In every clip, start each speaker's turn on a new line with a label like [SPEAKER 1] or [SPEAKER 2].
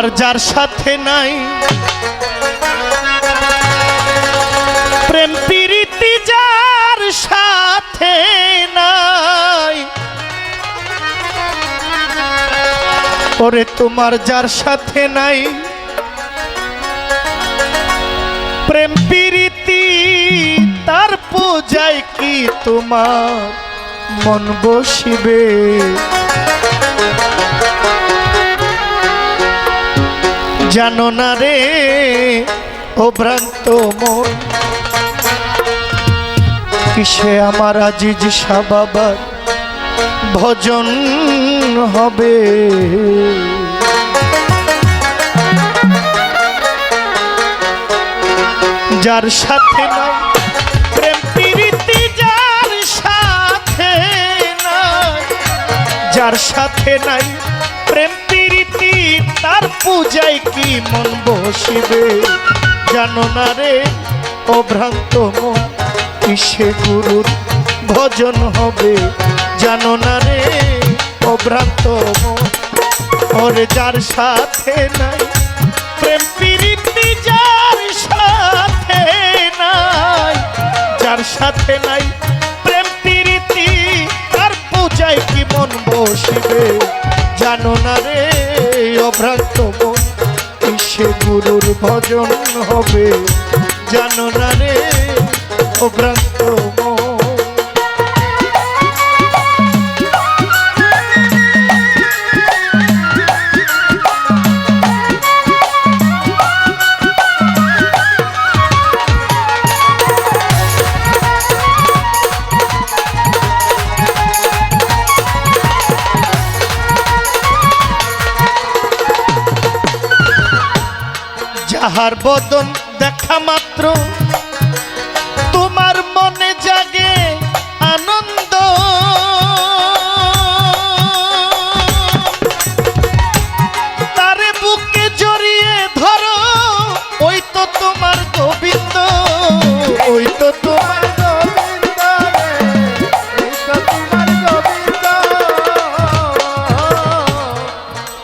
[SPEAKER 1] তোমার যার সাথে নাই। প্রেম প্রীতি যার সাথে নাই। ওরে তোমার যার সাথে নাই। প্রেম প্রীতি তার পূজায় কি তোমার মন বসিবে? জানো না রে, ও ভ্রান্ত মন। কিসে আমার আজিজ সাবাবার ভজন হবে? যার সাথে নাই, প্রেম প্রীতি, যার সাথে নাই, যার সাথে নাই পূজায় কি মন বসিবে, জানো না রে ও ভ্রান্ত মন, কিসে গুরুর ভজন হবে? জানো না রে ও ভ্রান্ত মন, ওরে যার সাথে নাই, প্রেম প্রীতি যার সাথে নাই, যার সাথে নাই প্রেম প্রীতি, তার পূজায় কি মন বসিবে? জানো না রে, অভ্রান্ত মন সে গুরুর ভজন হবে। জানো না রে ও মন যাহার বদন দেখা মাত্র। তোমার মনে জাগে আনন্দ। তারে বুকে জড়িয়ে ধরো ওই তো তোমার গোবিন্দ। ওই তো তোমার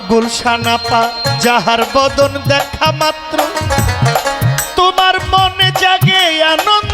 [SPEAKER 1] গুলশানা পা যাহার বদন দেখা মাত্র তোমার মনে জাগে আনন্দ।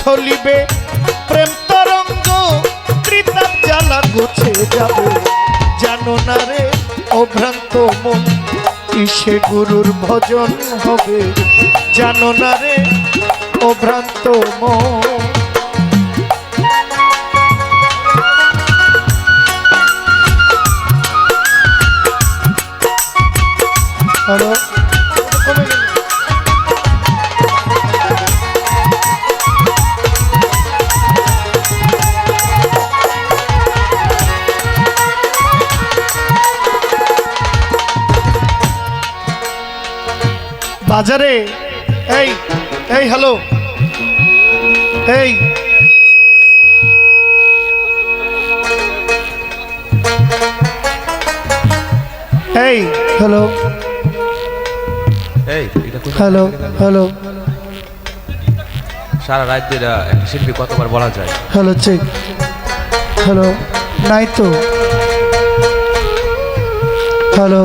[SPEAKER 1] উথলিবে প্রেম তরঙ্গ ত্রিতাপ জ্বালা গুছে যাবে। জানো না রে, অভ্রান্ত মন, কিসে গুরুর ভজন হবে? জানো না রে, অভ্রান্ত মন। হ্যালো বাজারে। এই এই হ্যালো এই। এই হ্যালো
[SPEAKER 2] এই
[SPEAKER 1] হ্যালো হ্যালো
[SPEAKER 2] সারা রাত ধরে একটা শিল্পী কতবার বলা যায়?
[SPEAKER 1] হ্যালো চেক হ্যালো নাই তো। হ্যালো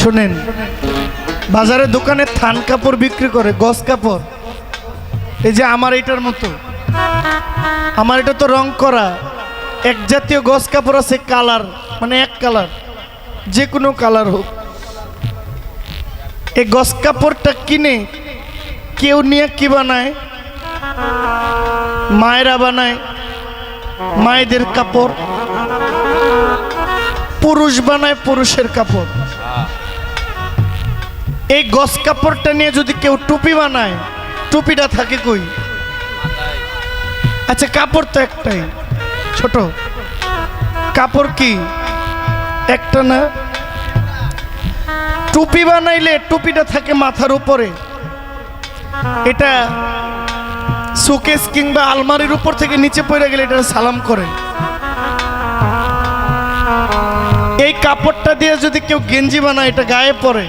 [SPEAKER 1] শুনেন, বাজারে দোকানে থান কাপড় বিক্রি করে, গস কাপড়। এই যে আমার এটার মতো। আমার এটা তো রং করা। এক জাতীয় গস কাপড় আছে কালার মানে এক কালার। যে কোনো কালার হোক। এই গস কাপড়টা কিনে কেউ নিয়ে কি বানায়? মায়েরা বানায়। মায়েদের কাপড়। পুরুষ বানায় পুরুষের কাপড়। এই গস কাপড়টা নিয়ে যদি কেউ টুপি বানায়, টুপিটা থাকে কই? আচ্ছা কাপড় তো একটাই। ছোট। কাপড় কি? একটা না? টুপি বানাইলে টুপিটা থাকে মাথার উপরে। এটা শোকেস কিংবা আলমারির উপর থেকে নিচে পড়ে গেলে এটা সালাম করে। এই কাপড়টা দিয়ে যদি কেউ গেঞ্জি বানায়, এটা গায়ে পরে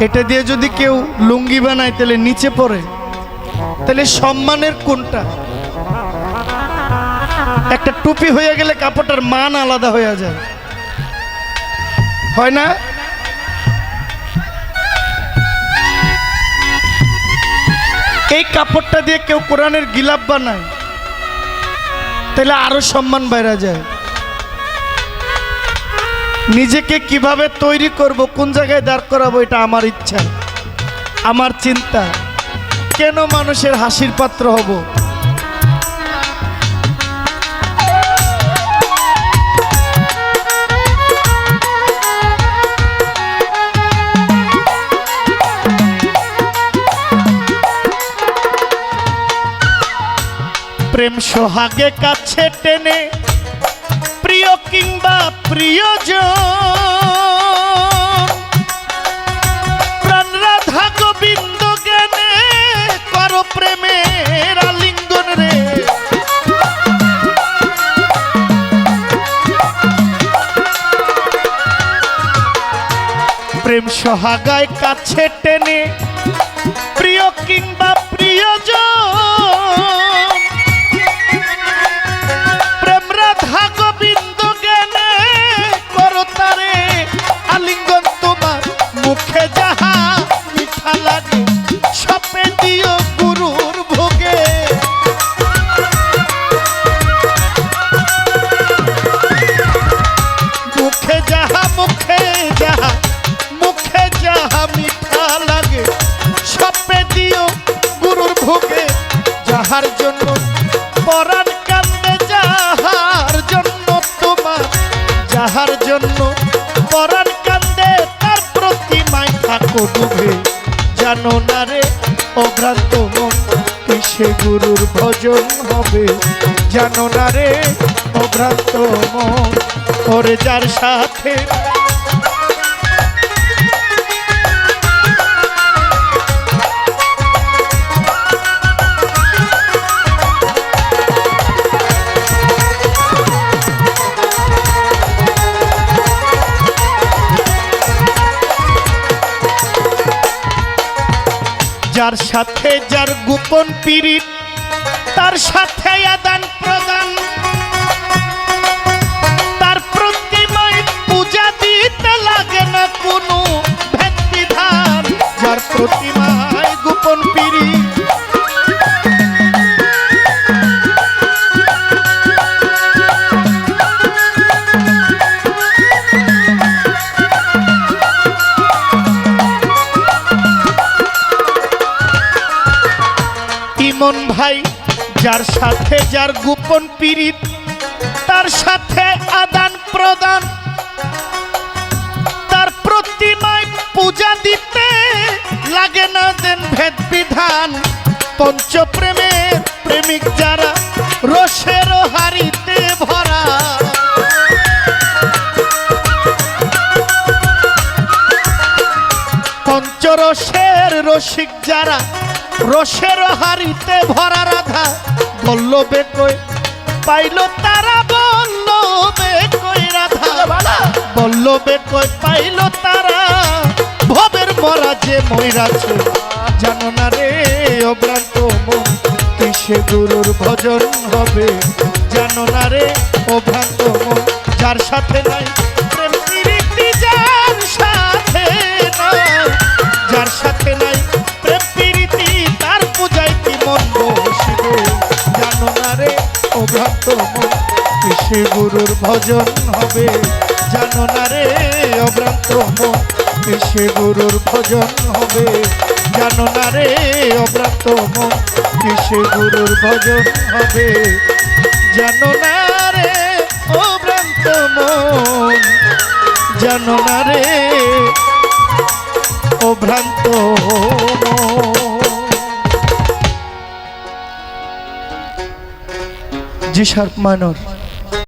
[SPEAKER 1] এটা দিয়ে যদি কেউ লুঙ্গি বানায়, তাহলে নিচে পড়ে। তাহলে সম্মানের কোনটা? একটা টুপি হয়ে গেলে কাপড়টার মান আলাদা হয়ে যায়। হয় না? এই কাপড়টা দিয়ে কেউ কোরআনের গিলাপ বানায়, তাহলে আরও সম্মান বাইরা যায়। নিজেকে কীভাবে তৈরি করব, কোন জায়গায় দাঁড় করাবো, এটা আমার ইচ্ছা, আমার চিন্তা। কেন মানুষের হাসির পাত্র হব? প্রেম সোহাগে কাছে টেনে প্রিয় কিংবা প্রিয়জন? প্রাণ প্রেম সোহাগায় কাছে টেনে প্রিয় কিংবা প্রিয়জন যাহার জন্য পরাণ কান্দে তার প্রতিমায় থাকো ডুবে। জানো না রে, অভ্রান্ত মন, কিসে গুরুর ভজন হবে? জানো না রে, অভ্রান্ত মন, ওরে যার সাথে যার সাথে যার গোপন পীড়িত, তার সাথে আদান প্রদান। তার প্রতিমায় পূজা দিতে লাগে না কোনো ভেদ যার প্রতিমায় ইমন ভাই, যার সাথে যার গোপন পীড়িত, তার সাথে আদান প্রদান, তার প্রতিমায় পূজা দিতে লাগে না দেন ভেদ বিধান। পঞ্চপ্রেমের প্রেমিক যারা, রসের হারিতে ভরা। পঞ্চরসের রসিক যারা রসের হারিতে ভরা রাধা বল্লবে বেকই পাইল তারা বল্লবে কই রাধা? বলল বেকই পাইল তারা? ভবের মরা যে ময়রাছে জানো না রে অভ্রান্ত মন কিসে গুরুর ভজন হবে? জানো না রে অভ্রান্ত মন যার সাথে নাই মন কিসে গুরুর ভজন হবে? জানো না রে অভ্রান্ত মন কিসে গুরুর ভজন হবে? জানো না রে অভ্রান্ত মন কিসে গুরুর ভজন হবে? জানো না রে অভ্রান্ত মন, জানো না রে অভ্রান্ত মন। জি শার্প মাইনর